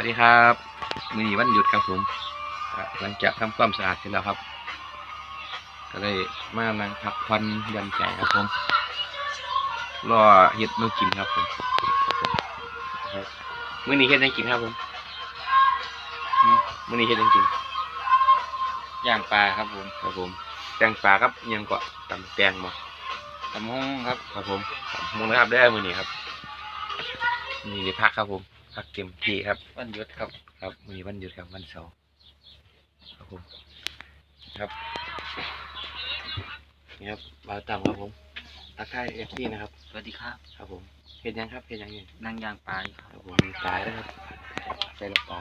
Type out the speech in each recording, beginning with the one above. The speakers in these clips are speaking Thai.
วัสดีครับมือนี้วันหยุดครับผมอะหลังจากทำความสะอาดเสร็จแล้วครับ ก็เลยมานั่งพักผ่อนหย่อนใจครับผมรอเฮ็ดมือกินครับผมครับมื้อนี้เฮ็ดหยังกินครับผมมื้อนี้เฮ็ดหยังกินย่างปลาครับผมครับผมแตงปลาครับอิหยังก็ตำแตงบ่ตำฮงครับครับผมขอบคุณนะครับได้อมื้อนี้ครับนี่ได้พักครับผม พักเต็มที่ครับ วันหยุดครับ ครับวันนี้วันหยุดครับวันเสาร์ครับผมครับนี่ครับบ่าวต่ำครับผมทักทายเอฟซีนะครับสวัสดีครับ ครับผมเห็นยังครับเห็นยังอยู่นั่งย่างปลาอยู่คครัรับบผมมีปลาด้วยครับใส่ละปลา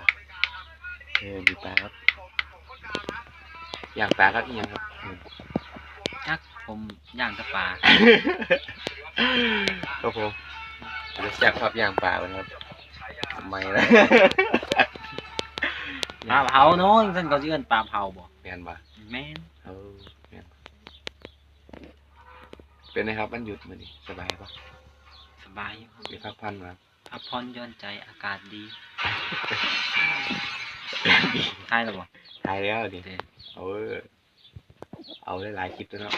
เออมีปลาครับอย่างปลาครับอีกอย่างครับอืมจักผมย่างแตะปลาครับผมเดี๋ยวจักครับอย่างปลาไปครับ ทำไมล่ะปลาเผาเนาะท่านก็ชื่อปลาเผาบ่เปลี่ยนปะแม่นเออเปลี่ยนเป็นไงครับวันหยุดมื้อนี้สบายปะสบายอยู่มีพักผ่อนมาพักผ่อนหย่อนใจอากาศดีใช่หรือบ่ตายแล้วดิเด้เอาเออเอาได้หลายคลิปแล้วเนาะ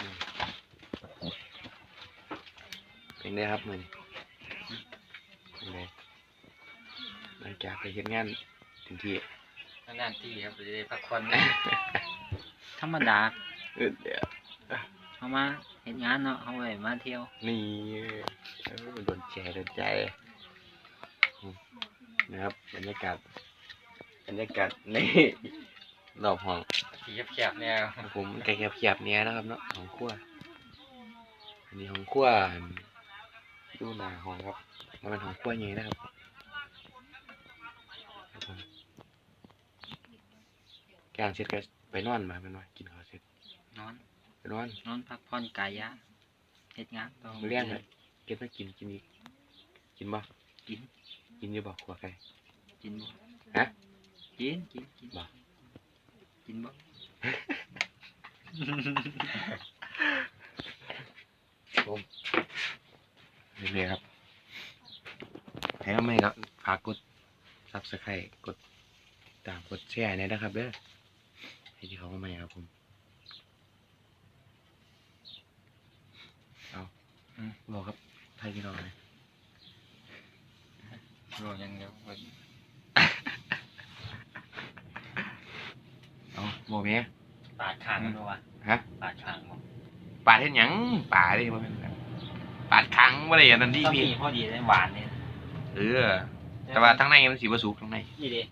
เป็นไงครับมือนี้เป็นไงหลัง จากไปเฮ็ดงานถึงที่นานๆที่ครับจะได้พักผ่อนธรรมดาเออเดี๋ยวเฮามาเฮ็ดงานเนาะเฮาไว้มาเที่ยว นี่เออโดนใจโดนใจอืมนะครับบรรยากาศบรรยากาศในรอบห้องสีแคบๆแนวครับผมไก่เขียบๆเนี้ยนะครับเนาะของขั้วอันนี้ของขั้วดูหนาของครับมันเป็นของขั้วใหญ่นะครับครับ แกงเสร็จก็ไปนอนมาเป็นว่ากินข้าวเสร็จนอน ไปนอนนอนพักผ่อนกายยะเฮ็ดงานต่อมื้อเลี้ยงเลยเก็บมากินกินอีกกินบ่กิน กินอยู่บ่ขัวไก่กินบ่ฮะกินกินกินบ่กินบ่ผมเรื่อยๆครับใครก็ไม่ก็ฝากกดซับสไครต์กดตามกดแชร์หนอยนะครับเด้อให้ที่ เขามาใหม่ครับผมเอาอืมบอกครับไทยพี่น้องเลยรออย่างเดียวเว้ยเอาบอกเมียปาดคางมันบ่วะฮะปาดคางบ่ปาดเห็นหยังปาดดิบ่แม่นครับปาดคังบ่ได้อันนั้นดิต้องพี่ มีพอดีได้หวานเนี่ยเออ แต่ว่าทั้งในมันสีบสุกทั้งใน นี่เด้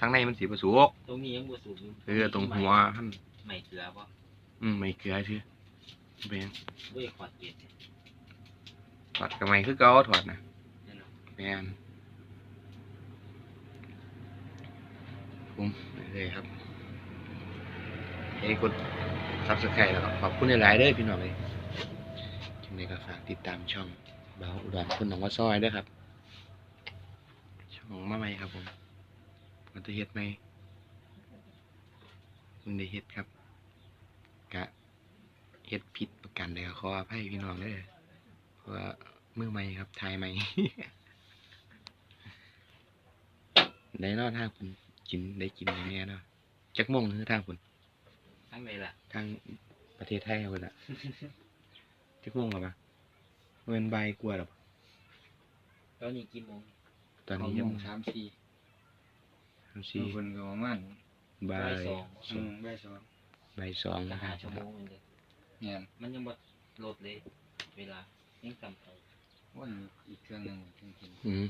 ทั้งในมันสีบสุกตรงนี้ยังบ่สุกยู่เออตรงหัวท่านไม่เกลือบ่อืมไม่เกลือชื่อเป็นหยังบ่ได้ขอดเกล็ดเนี่ยถอดกระไมคือเก่าถอดนะนั่นเนาะแมนผมเลยครับให้กดซับสไครต์แล้วก็ขอบคุณหลายๆเด้อพี่น้องเลยจังไดก็ฝากติดตามช่องเบาอุดรคุณหนองว่าซอยด้วยครับ ช่องมาใหม่ครับผม มันจะเฮ็ดไหมมันได้เฮ็ดครับ กะเฮ็ดผิดประกันเลยก็ขออภัยพี่น้องเด้อเพราะว่ามือใหม่ครับทายใหม่ได้เนอทางคุณกินได้กินอย่างเนี้ยเนาะจักโมงคือทางคุณทั้งใดล่ะ ทางประเทศไทยคุณอะจักโมงหรอปะเว้นใบายกลัวหรอปะตอนนี้กี่โมงตอนนี้เก้ายังโมงสามสี่ สามสี่คนก็ประมาณบ่ายบ่ายสองสองบ่ายสองบ่ายสองจะนะคหารับชั่วโมงมันเด้เนี่ย มันยังบ่ลดเลย เวลายังจำไปวันอีกเครื่องหนึ่งถึงกินอืม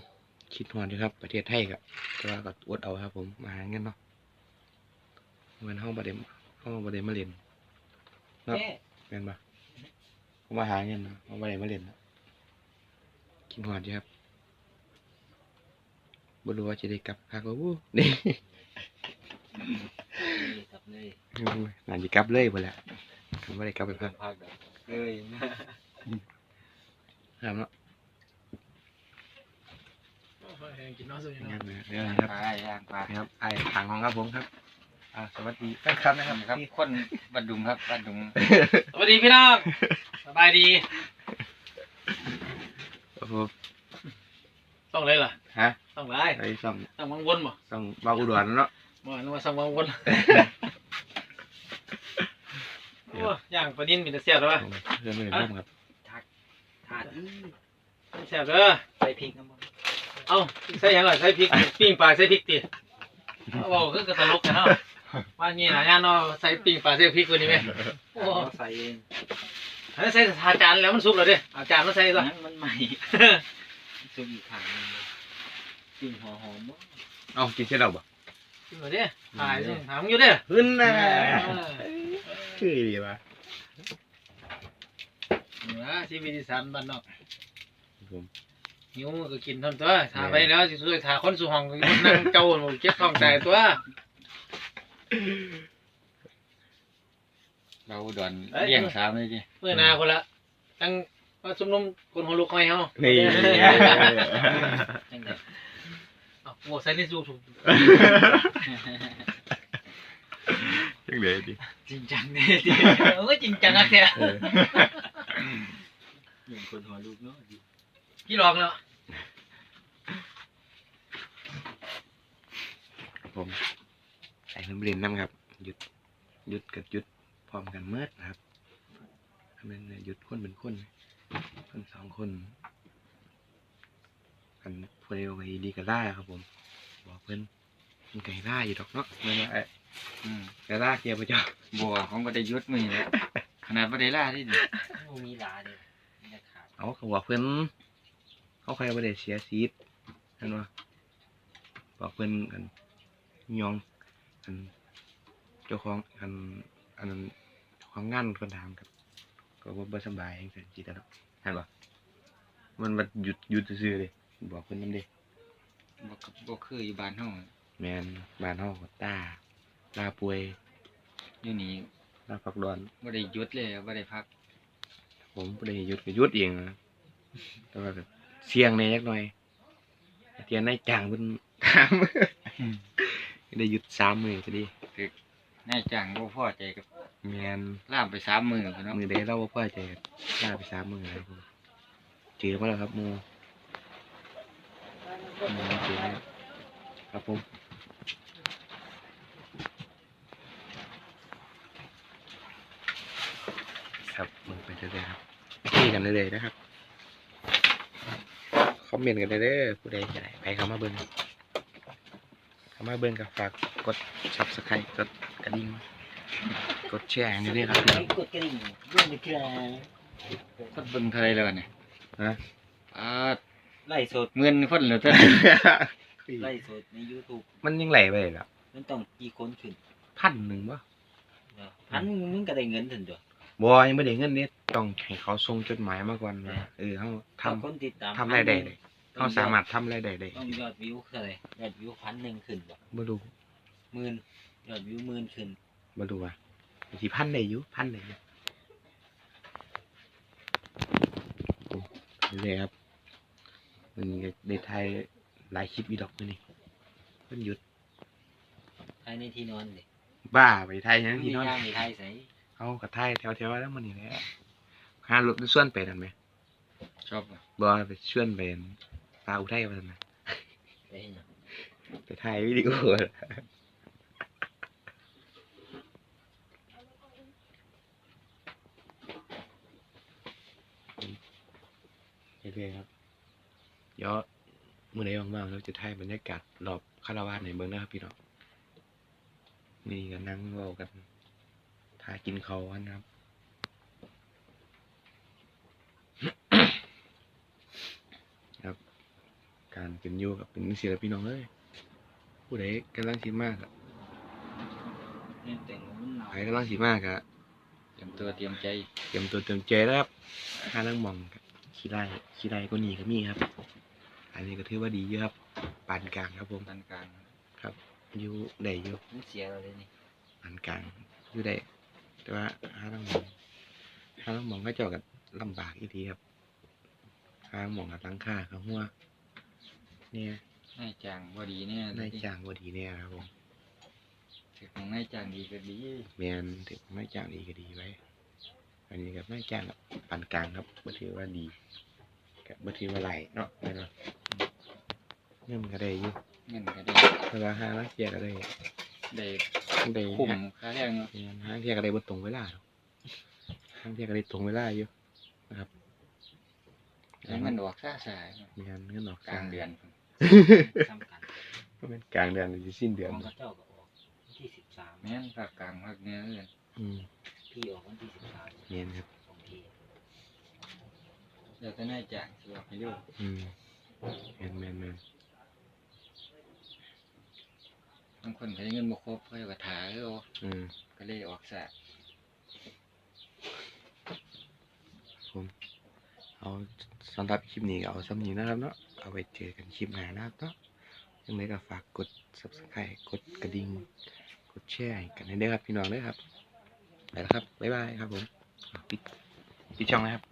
คิดฮอนอยู่ครับ ประเทศไทยกับแต่ว่าก็อดเอาครับ ผมมาหาเงินเนาะเงินห้องประเด็นห้องประเด็นมาเรียน ครับแม่เงินปะเขามาหาเงินเนาะเอาประเด็นมาเรียนเนาะคิดฮอนอยู่ครับ บ่รู้ว่าจะได้กลับพักว่าวู้นี่เลยกลับเลยงานจะกลับเลยบ่แหละไม่ได้กลับไปพักพักแบบเลยครับเนาะกินน้ำสุดงานนะเดี๋ยวนะปครับลาย่างปลาครับไอ้ทางของครับผมครับอ่าสวัสดีแฟนคลับนะครับครับคนบัดดุงครับบัดดุงสวัสดีพี่น้องสบายดีครับผมต้องเลยล่ะฮฮะ ต้องไรไปซ่อมต้องวังวนบ่ซ่อมบาอุดรเนาะบ่นึกว่าสั่งวังวนโอ้ย่างปลานิ่นมีแต่เสียบแล้ววะเพื่อนไม่ได้ร่วมครับถาดอื้อเสียบเด้อใส่พริกน้ำมันเอ้าใส่หยังล่ะใส่พริกปิ้งปลาใส่พริกติเอาบอกคือกระตลกกันเนาะว่างี้นะย่านเนาะใส่ปิ้งปลาใส่พริกคนนี้ไหมโอ้เราใส่เองอันนั้นใส่ถาดจานแล้วมันสุกแล้วเด้เอาจานมาใส่ซะนั้นมันใหม่ซุปอีกถังหนึงเลย กลิ่นหัวหอมบ่เอากินเสร็จแล้วบ่กินมาเด้ถ่ายสิถามอยู่เด้อขึ้นนะเออชื่อดีป่ะนี่นะชีวิตอีสานบ้านนอกผมหิวก็กินเท่านั้นตัวถ่าไปแล้วสิช่วยถ่าคนสู่ห้องก็นั่งเจ้าหนูเก็บท้องใจตัวเราอุดรเลี้ยงสามเลยจิเมื่อหนาคนละตั้งว่าชุมนุมคนหัวลุกคอยเฮานี่จังไดเอา โอ้ใส่ในสูบยังเลยดิจริงจังเนี่ยดิเออจริงจังอะแท้เออเลี้ยงคนหัวลูกเนาะดิพี่ลองแล้วผมใส่น้ำเรียนน้ำครับหยุดหยุดกับหยุดพร้อมกันเมื่อนะครับทำเป็นหยุดคนเป็นคนคนสองคน กันพวกเดียวไปดีกับล่าครับผม บอกเพื่อนมันไก่ล่าอยู่ดอกเนาะไม่ว่าไอ้อืมไก่ล่าเกียร์พระเจ้าบัวของบ่ได้ยุดมือเลยขนาดบ่ได้ล่าที่นี่มีลาเด้อมันจะขาดเอาเขาบอกเพื่อนเขาใครไม่ได้เสียซีดนั่นวะบอกเพื่อนกันยองกันเจ้าของกันอันนั้นเจ้าของงานคนถามครับก็ว่าบ่สำบายอย่างเงี้ยจีตลอดเห็นปะมันมาหยุดหยุดซื่อๆเลย บอกเพื่อนนั่นเด้บ่กบ่คืออยู่บ้านเฮาแมนบ้านห้องตาลาป่วยอยู่นี่ลาพักดอนบ่ได้หยุดเลยบ่ได้พัก ผมบ่ได้หยุดก็หยุดเองนะแต่ว่าก็เสี่ยงในยักหน่อยเตียนในจ้างเพิ่นถาม ได้หยุดสามมือพอดีนายจ้างบ่พอใจกับแมนล่ามไปสามมื้อพุ่นเนาะมือใดเราบ่พอใจก็ลาไปสามมือเลยผมเจอมาแล้วครับหมูหมูเจอแล้ว ครับผมครับมึงไปเรื่อยๆครับคุยกันเรื่อยๆนะครับคอมเมนต์กันได้เด้อผู้ใดจะได้ไปเข้ามาเบิ่งเข้ามาเบิ่งกับฝากกด subscribe กดกระดิ่งกดแชร์อย่างนี้ด้วยครับกดกระดิ่งด้วยนะครับกดเบิ่งเท่าไรแล้วเนี่ยฮะอ่า ไล่สดเงินคนแล้วเท่าไล่สดใน YouTube มันยังไหลไปเลยเหรอมันต้องกี่คนขึ้นพันหนึ่งวะเนาะพันมึงก็ได้เงินถึงตัวบอยังไม่ได้เงินเนี่ยต้องให้เขาส่งจดหมายมาก่อนว่าเออเขาทถ้าคนติดตามำทำรายได้เลยเขาสามารถทำรายได้ได้ต้องยอดวิวเท่าไหร่ยอดวิวพันหนึ่งขึ้นบ่บ่รู้หมื่นยอดวิวหมื่นขึ้นบ่รู้ว่าสิพันได้อยู่พันได้อยู่นี่เลยครับ มันก็ได้ถ่ายหลายคลิปอีดอกมื้อนี้เพิ่นหยุดภายในที่นอนดิบ้าไปถ่ายหยังมีที่นอน ย่างมีไทยใส่เอาก็ถ่ายแถวๆแล้วมื้อนี้แหละหารถไปส่วนไปนั่นไหมชอบอะบ่ไปส่วนไปปลาอุทัยว่าซั่นน่ะไปเห็นหยังไปถ่ายวิดีโอเรื่อยๆครับ เดี๋ยวมื่อไหร่ว่างๆเราจะถ่ายบรรยากาศรอบคาราวานในเมืองนะครับพี่น้องนี่ก็นั่งเว้ากันถ่ายกินเขาวกันนะครับครับ การเป็นอยู่กับเป็นศิลปินน้องเลยผู้ใดกำลังสิมากอะเนี่ยแต่งมันหนาวใครกำลังสิมากอะเตรียมตัวเตรียมใจเตรียมตัวเตรียมใจแล้วครับห้านั่งมองครับขี้ไล่ขี้ไล่ก็หนีก็มีครับ อันนี้ก็ถือว่าดีเยอะครับปานกลางครับผมปานกลางครับอยู่ได้อยู่มันเสียเราเลยนี่ปานกลางอยู่ได้แต่ว่าห้านั่งมองห้านั่งมองก็เจากันลำบากอีกทีครับห้านั่งมองกับหลังคากับหัวเนี่ยนายจ้างบ่ดีเนี่ยนายจ้างว่าดีเนี่ยครับผมถึงของนายจ้างดีก็ดีแมนถึงนายจ้างดีก็ดีไว้อันนี้กับนายจ้างกับปานกลางครับบ่ถือว่าดีกับบ่ถือว่าไหลเนาะแม่นบ่ เงินก็ได้อยู่เงินก็ได้เวลาหาลังเทียก็ได้ได้ได้คุ้มค่าแรงเนาะหาหาลังเทียก็ได้บ่ตรงเวลาหรอกหาลังเทียก็ได้ตรงเวลาอยู่นะครับแล้วเงินออกซ่าสายมีงานเงินออกกลางเดือนซ้ำกันก็เป็นกลางเดือนหรือสิ้นเดือนของพระเจ้าก็ออกวันที่สิบสามแม่นภาคกลางภาคเหนือเลยอืมพี่ออกวันที่สิบสามเนียนครับสองทีเดี๋ยวก็น่าจะสิออกให้ดูอืมแม่นแม่นแม่น บางคนก็ได้เงินบ่ครบก็จะถ่ายเอาอืมก็เลยออกสายผมเอาสำหรับคลิปนี้ก็เอาซ้ำนี้นะครับเนาะเอาไปเจอกันคลิปหน้านะครับเนาะยังไงก็ฝากกด subscribe กดกระดิ่งกดแชร์ให้กันให้ด้วยครับพี่น้องด้วยครับไปแล้วครับบ๊ายบายครับผมอะปิดปิดช่องนะครับ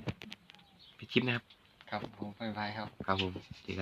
ปิดคลิปนะครับครับผมไปไปครับครับผมสวัสดีครับ